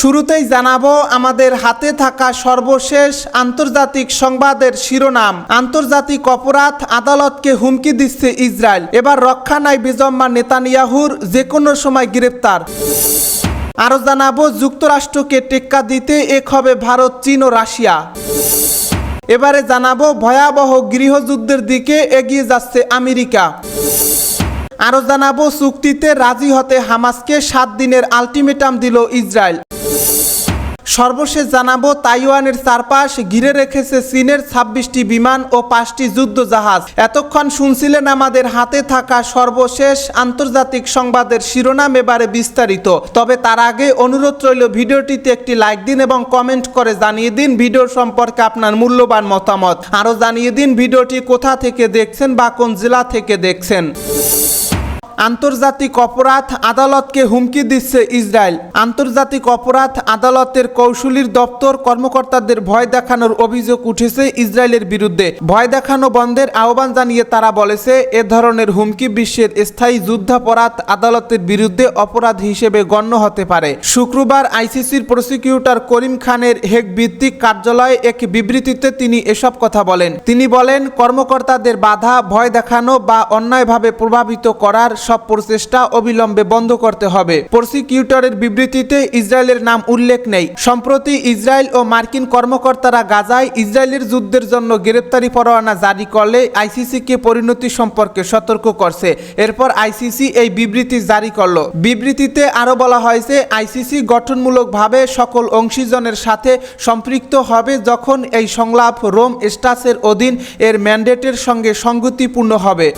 শুরুতেই জানাব, আমাদের হাতে থাকা সর্বশেষ আন্তর্জাতিক সংবাদের শিরোনাম। আন্তর্জাতিক অপরাধ আদালতকে হুমকি দিচ্ছে ইসরায়েল। এবার রক্ষা নাই বেজম্মা নেতানিয়াহুর যে কোনো সময় গ্রেপ্তার। আরও জানাব, যুক্তরাষ্ট্রকে টেক্কা দিতে এক হবে ভারত, চীন ও রাশিয়া। এবারে জানাব, ভয়াবহ গৃহযুদ্ধের দিকে এগিয়ে যাচ্ছে আমেরিকা। আরও জানাব, চুক্তিতে রাজি হতে হামাসকে সাত দিনের আলটিমেটাম দিল ইসরায়েল। সর্বশেষ জানাব তাইওয়ানের চারপাশ ঘিরে রেখেছে চীনের ছাব্বিশটি বিমান ও পাঁচটি যুদ্ধ জাহাজ এতক্ষণ শুনছিলেন আমাদের হাতে থাকা সর্বশেষ আন্তর্জাতিক সংবাদের শিরোনাম এবারে বিস্তারিত। তবে তার আগে অনুরোধ রইল ভিডিওটিতে একটি লাইক দিন এবং কমেন্ট করে জানিয়ে দিন ভিডিও সম্পর্কে আপনার মূল্যবান মতামত। আরও জানিয়ে দিন ভিডিওটি কোথা থেকে দেখছেন বা কোন জেলা থেকে দেখছেন। আন্তর্জাতিক অপরাধ আদালতকে হুমকি দিচ্ছে ইসরায়েল। আন্তর্জাতিক অপরাধ আদালতের কৌশলীর দপ্তর কর্মকর্তাদের ভয় দেখানোর অভিযোগ উঠেছে ইসরায়েলের বিরুদ্ধে। ভয় দেখানো বন্ধের আহ্বান জানিয়ে তারা বলেছে, এ ধরনের হুমকি বিশ্বের স্থায়ী যুদ্ধাপরাধ আদালতের বিরুদ্ধে অপরাধ হিসেবে গণ্য হতে পারে। শুক্রবার আইসিসির প্রসিকিউটর করিম খানের হেগ ভিত্তিক কার্যালয়ে এক বিবৃতিতে তিনি এসব কথা বলেন। তিনি বলেন, কর্মকর্তাদের বাধা, ভয় দেখানো বা অন্যায়ভাবে প্রভাবিত করার সব প্রচেষ্টা অবিলম্বে বন্ধ করতে হবে। প্রসিকিউটরের বিবৃতিতে ইসরায়েলের নাম উল্লেখ নেই। সম্প্রতি ইসরায়েল ও মার্কিন কর্মকর্তারা গাজায় ইসরায়েলের যুদ্ধের জন্য গ্রেপ্তারি পরোয়ানা জারি করলে আইসিসিকে পরিণতি সম্পর্কে সতর্ক করছে। এরপর আইসিসি এই বিবৃতি জারি করল। বিবৃতিতে আরও বলা হয়েছে, আইসিসি গঠনমূলকভাবে সকল অংশীজনের সাথে সম্পৃক্ত হবে যখন এই সংলাপ রোম স্টাসের অধীন এর ম্যান্ডেটের সঙ্গে সংগতিপূর্ণ হবে।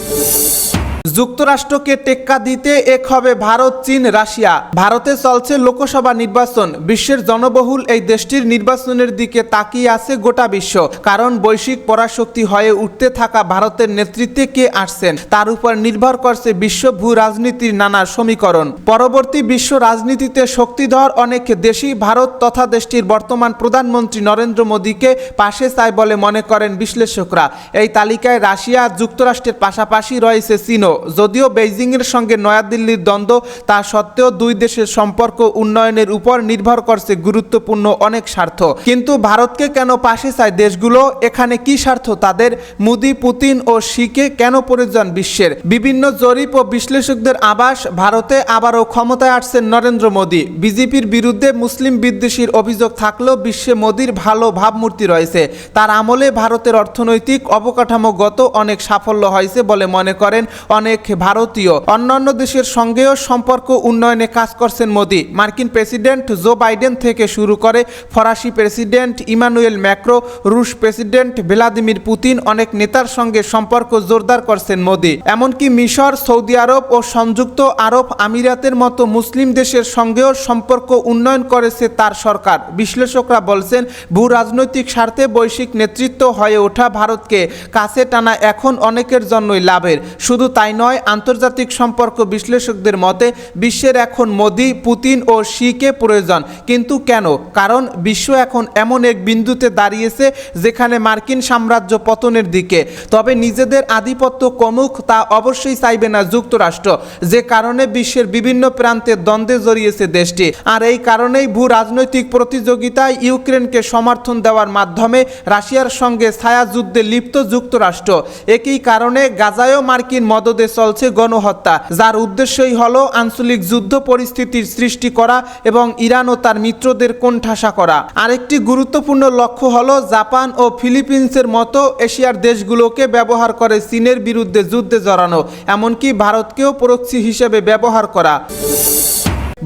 যুক্তরাষ্ট্রকে টেক্কা দিতে এক হবে ভারত, চীন, রাশিয়া। ভারতে চলছে লোকসভা নির্বাচন। বিশ্বের জনবহুল এই দেশটির নির্বাচনের দিকে তাকিয়ে আছে গোটা বিশ্ব। কারণ বৈশ্বিক পরাশক্তি হয়ে উঠতে থাকা ভারতের নেতৃত্বে কে আসছেন, তার উপর নির্ভর করছে বিশ্ব ভূ রাজনীতির নানা সমীকরণ। পরবর্তী বিশ্ব রাজনীতিতে শক্তিধর অনেক দেশই ভারত তথা দেশটির বর্তমান প্রধানমন্ত্রী নরেন্দ্র মোদীকে পাশে চায় বলে মনে করেন বিশ্লেষকরা। এই তালিকায় রাশিয়া যুক্তরাষ্ট্রের পাশাপাশি রয়েছে চীনও। যদিও বেইজিংয়ের সঙ্গে নয়াদিল্লির দ্বন্দ্ব, তা সত্ত্বেও দুই দেশের সম্পর্ক উন্নয়নের উপর নির্ভর করছে গুরুত্বপূর্ণ অনেক স্বার্থ। কিন্তু ভারতকে কেন পাশে চায় দেশগুলো? এখানে কি স্বার্থ তাদের? মোদি, পুতিন ও শিকে কেন প্রয়োজন বিশ্বের? বিভিন্ন জরিপ ও বিশ্লেষকদের আবাস ভারতে আবারও ক্ষমতায় আসছেন নরেন্দ্র মোদী। বিজেপির বিরুদ্ধে মুসলিম বিদ্বেষীর অভিযোগ থাকলেও বিশ্বে মোদির ভালো ভাবমূর্তি রয়েছে। তার আমলে ভারতের অর্থনৈতিক অবকাঠামোগত অনেক সাফল্য হয়েছে বলে মনে করেন অনেক ভারতীয়, অন্যান্য দেশের সঙ্গেও সম্পর্ক উন্নয়নে কাজ করছেন মোদি। মার্কিন প্রেসিডেন্ট জো বাইডেন থেকে শুরু করে ফরাসি প্রেসিডেন্ট ইমানুয়েল ম্যাক্রো, রুশ প্রেসিডেন্ট ভ্লাদিমির পুতিন অনেক নেতার সঙ্গে সম্পর্ক জোরদার করছেন মোদি। এমনকি মিশর, সৌদি আরব ও সংযুক্ত আরব আমিরাতের মতো মুসলিম দেশের সঙ্গেও সম্পর্ক উন্নয়ন করেছে তার সরকার। বিশ্লেষকরা বলছেন, ভূ রাজনৈতিক স্বার্থে বৈশ্বিক নেতৃত্ব হয়ে ওঠা ভারতকে কাছে টানা এখন অনেকের জন্যই লাভের। শুধু তাই নয়, আন্তর্জাতিক সম্পর্ক বিশ্লেষকদের মতে, বিশ্বের এখন মোদি, পুতিন ও শিকে প্রয়োজন। কিন্তু কেন? কারণ বিশ্ব এখন এমন এক বিন্দুতে দাঁড়িয়েছে যেখানে মার্কিন সাম্রাজ্য পতনের দিকে। তবে নিজেদের আধিপত্য কমুক তা অবশ্যই চাইবে না যুক্তরাষ্ট্র, যে কারণে বিশ্বের বিভিন্ন প্রান্তে দ্বন্দ্বে জড়িয়েছে দেশটি। আর এই কারণেই ভূ রাজনৈতিক প্রতিযোগিতায় ইউক্রেনকে সমর্থন দেওয়ার মাধ্যমে রাশিয়ার সঙ্গে ছায়াযুদ্ধে লিপ্ত যুক্তরাষ্ট্র। একই কারণে গাজায়ও মার্কিন মদদে চলছে গণহত্যা, যার উদ্দেশ্যই হল আঞ্চলিক যুদ্ধ পরিস্থিতির সৃষ্টি করা এবং ইরান ও তার মিত্রদের কোণঠাসা করা। আরেকটি গুরুত্বপূর্ণ লক্ষ্য হল জাপান ও ফিলিপিন্সের মতো এশিয়ার দেশগুলোকে ব্যবহার করে চীনের বিরুদ্ধে যুদ্ধে জড়ানো, এমনকি ভারতকেও প্রক্সি হিসেবে ব্যবহার করা।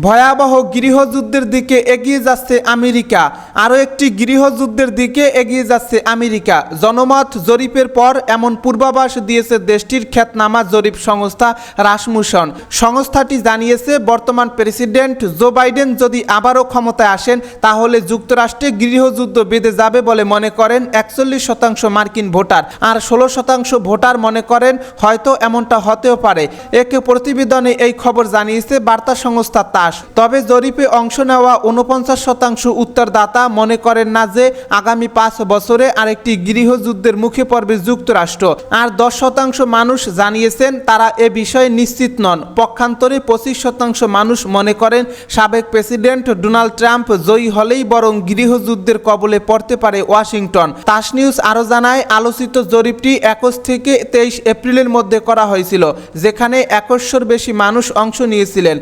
ভয়াবহ গৃহযুদ্ধের দিকে এগিয়ে যাচ্ছে আমেরিকা। আরও একটি গৃহযুদ্ধের দিকে এগিয়ে যাচ্ছে আমেরিকা। জনমত জরিপের পর এমন পূর্বাভাস দিয়েছে দেশটির খ্যাতনামা জরিপ সংস্থা রাসমুশন সংস্থাটি জানিয়েছে, বর্তমান প্রেসিডেন্ট জো বাইডেন যদি আবারও ক্ষমতায় আসেন, তাহলে যুক্তরাষ্ট্রে গৃহযুদ্ধ বেঁধে যাবে বলে মনে করেন একচল্লিশ শতাংশ মার্কিন ভোটার। আর ষোলো শতাংশ ভোটার মনে করেন, হয়তো এমনটা হতেও পারে। একে প্রতিবেদনে এই খবর জানিয়েছে বার্তা সংস্থা তাস হতাশ তবে জরিপে অংশ নেওয়া উনপঞ্চাশ শতাংশ উত্তরদাতা মনে করেন না যে আগামী পাঁচ বছরে আরেকটি গৃহযুদ্ধের মুখে পড়বে যুক্তরাষ্ট্র। আর দশ শতাংশ মানুষ জানিয়েছেন তারা এ বিষয়ে নিশ্চিত নন। পক্ষান্তরে পঁচিশ শতাংশ মানুষ মনে করেন সাবেক প্রেসিডেন্ট ডোনাল্ড ট্রাম্প জয়ী হলেই বরং গৃহযুদ্ধের কবলে পড়তে পারে ওয়াশিংটন। তাস নিউজ আরও জানায়, আলোচিত জরিপটি একুশ থেকে তেইশ এপ্রিলের মধ্যে করা হয়েছিল, যেখানে একশোর বেশি মানুষ অংশ নিয়েছিলেন।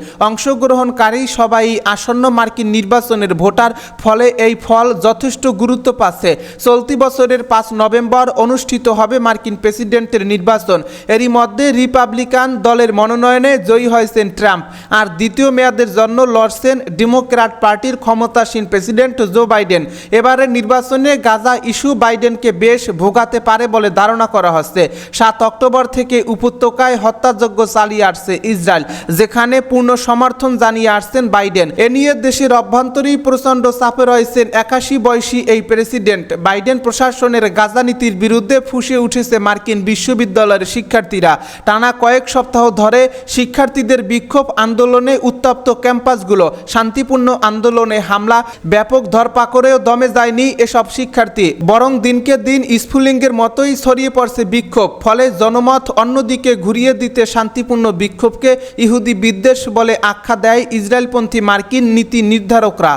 অংশগ্রহণকারী সবাই আসন্ন মার্কিন নির্বাচনের ভোটার, ফলে এই ফল যথেষ্ট গুরুত্ব পাচ্ছে। চলতি বছরের পাঁচ নভেম্বর অনুষ্ঠিত হবে মার্কিন প্রেসিডেন্টের নির্বাচন। এরই মধ্যে রিপাবলিকান দলের মনোনয়নে জয়ী হয়েছেন ট্রাম্প। আর দ্বিতীয় মেয়াদের জন্য লড়ছেন ডেমোক্র্যাট পার্টির ক্ষমতাসীন প্রেসিডেন্ট জো বাইডেন। এবারের নির্বাচনে গাজা ইস্যু বাইডেনকে বেশ ভোগাতে পারে বলে ধারণা করা হচ্ছে। সাত অক্টোবর থেকে উপত্যকায় হত্যাযজ্ঞ চালিয়ে আসছে ইসরায়েল, যেখানে পূর্ণ সমর্থন জানিয়ে আসছেন বাইডেন। এ নিয়ে দেশের অভ্যন্তরেই প্রচণ্ড চাপে রয়েছেন একাশি বয়সী এই প্রেসিডেন্ট। বাইডেন প্রশাসনের গাজা নীতির বিরুদ্ধে ফুসে উঠেছে মার্কিন বিশ্ববিদ্যালয়ের শিক্ষার্থীরা। টানা কয়েক সপ্তাহ ধরে শিক্ষার্থীদের বিক্ষোভ আন্দোলনে উত্তপ্ত ক্যাম্পাসগুলো। শান্তিপূর্ণ আন্দোলনে হামলা, ব্যাপক ধরপাকড়েও দমে যায়নি এসব শিক্ষার্থী। বরং দিনকে দিন স্ফুলিঙ্গের মতোই ছড়িয়ে পড়ছে বিক্ষোভ। ফলে জনমত অন্যদিকে ঘুরিয়ে দিতে শান্তিপূর্ণ বিক্ষোভকে ইহুদি বিদ্বেষ বলে আখ্যা দেয় ইসরায়েলপন্থী মার্কিন নীতি নির্ধারকরা।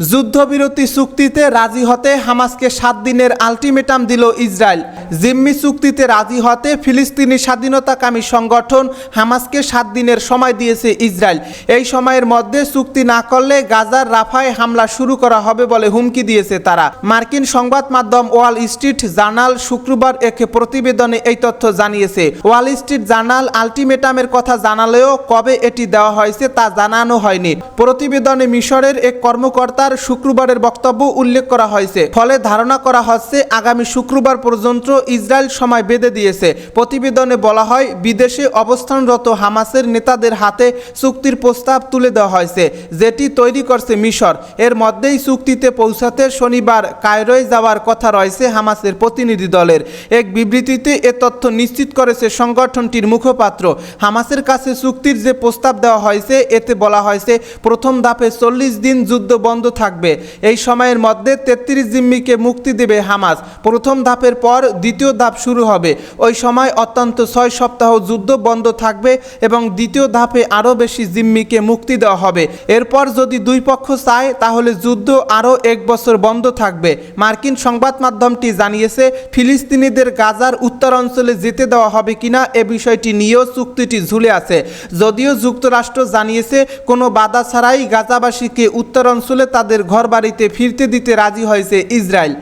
যুদ্ধবিরতি চুক্তিতে রাজি হতে হামাসকে সাত দিনের আলটিমেটাম দিল ইসরায়েল। জিম্মি চুক্তিতে রাজি হতে ফিলিস্তিনি স্বাধীনতাকামী সংগঠন হামাসকে সাত দিনের সময় দিয়েছে ইসরায়েল। এই সময়ের মধ্যে চুক্তি না করলে গাজার রাফায় হামলা শুরু করা হবে বলে হুমকি দিয়েছে তারা। মার্কিন সংবাদ মাধ্যম ওয়াল স্ট্রিট জার্নাল শুক্রবার এক প্রতিবেদনে এই তথ্য জানিয়েছে। ওয়াল স্ট্রিট জার্নাল আলটিমেটামের কথা জানালেও কবে এটি দেওয়া হয়েছে তা জানানো হয়নি। প্রতিবেদনে মিশরের এক কর্মকর্তার শুক্রবারের বক্তব্য উল্লেখ করা হয়েছে। ফলে ধারণা করা হচ্ছে, আগামী শুক্রবার পর্যন্ত ইসরায়েল সময় বেঁধে দিয়েছে। প্রতিবেদনে বলা হয়, বিদেশে অবস্থানরত হামাসের নেতাদের হাতে চুক্তির প্রস্তাব তুলে দেওয়া হয়েছে, যেটি তৈরি করছে মিশর। এর মধ্যেই চুক্তিতে পৌঁছাতে শনিবার কায়রোয় যাওয়ার কথা রয়েছে হামাসের প্রতিনিধি দলের। এক বিবৃতিতে এ তথ্য নিশ্চিত করেছে সংগঠনটির মুখপাত্র। হামাসের কাছে চুক্তির যে প্রস্তাব দেওয়া হয়েছে, এতে বলা হয়েছে, প্রথম ধাপে চল্লিশ দিন যুদ্ধ বন্ধ থাকবে। এই সময়ের মধ্যে তেত্রিশ জিম্মিকে মুক্তি দেবে হামাস। প্রথম ধাপের পর দ্বিতীয় ধাপ শুরু হবে। ওই সময় অত্যন্ত ছয় সপ্তাহ যুদ্ধ বন্ধ থাকবে এবং দ্বিতীয় ধাপে আরও বেশি জিম্মিকে মুক্তি দেওয়া হবে। এরপর যদি দুই পক্ষ চায়, তাহলে যুদ্ধ আরও এক বছর বন্ধ থাকবে। মার্কিন সংবাদ মাধ্যমটি জানিয়েছে, ফিলিস্তিনিদের গাজার উত্তর অঞ্চলে যেতে দেওয়া হবে কিনা এ বিষয়টি নিয়েও চুক্তিটি ঝুলে আছে। যদিও যুক্তরাষ্ট্র জানিয়েছে, কোনো বাধা ছাড়াই গাজাবাসীকে উত্তর অঞ্চলে তাদের ঘরবাড়িতে ফিরতে দিতে রাজি হয়েছে ইসরায়েল।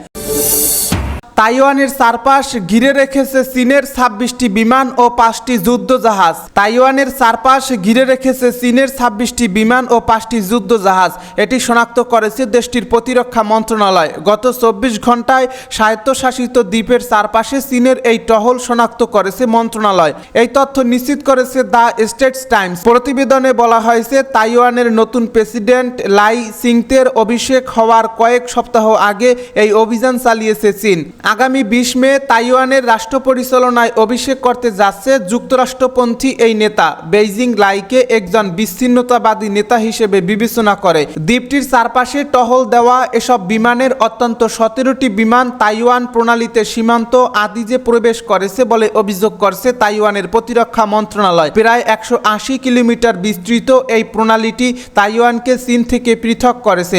তাইওয়ানের চারপাশ ঘিরে রেখেছে চীনের ছাব্বিশটি বিমান ও পাঁচটি যুদ্ধজাহাজ। তাইওয়ানের চারপাশ ঘিরে রেখেছে চীনের ছাব্বিশটি বিমান ও পাঁচটি যুদ্ধজাহাজ। এটি শনাক্ত করেছে দেশটির প্রতিরক্ষা মন্ত্রণালয়। গত চব্বিশ ঘন্টায় স্বায়ত্তশাসিত দ্বীপের চারপাশে চীনের এই টহল শনাক্ত করেছে মন্ত্রণালয়। এই তথ্য নিশ্চিত করেছে দ্য স্টেটস টাইমস। প্রতিবেদনে বলা হয়েছে, তাইওয়ানের নতুন প্রেসিডেন্ট লাই সিংতের অভিষেক হওয়ার কয়েক সপ্তাহ আগে এই অভিযান চালিয়েছে চীন। আগামী বিশ মে তাইওয়ানের রাষ্ট্র পরিচালনায় অভিষেক করতে যাচ্ছে যুক্তরাষ্ট্রপন্থী এই নেতা। বেইজিং লাইকে একজন বিচ্ছিন্নতাবাদী নেতা হিসেবে বিবেচনা করে। দ্বীপটির চারপাশে টহল দেওয়া এসব বিমানের অত্যন্ত সতেরোটি বিমান তাইওয়ান প্রণালীতে সীমান্ত আদিজে প্রবেশ করেছে বলে অভিযোগ করছে তাইওয়ানের প্রতিরক্ষা মন্ত্রণালয়। প্রায় একশো আশি কিলোমিটার বিস্তৃত এই প্রণালীটি তাইওয়ানকে চীন থেকে পৃথক করেছে।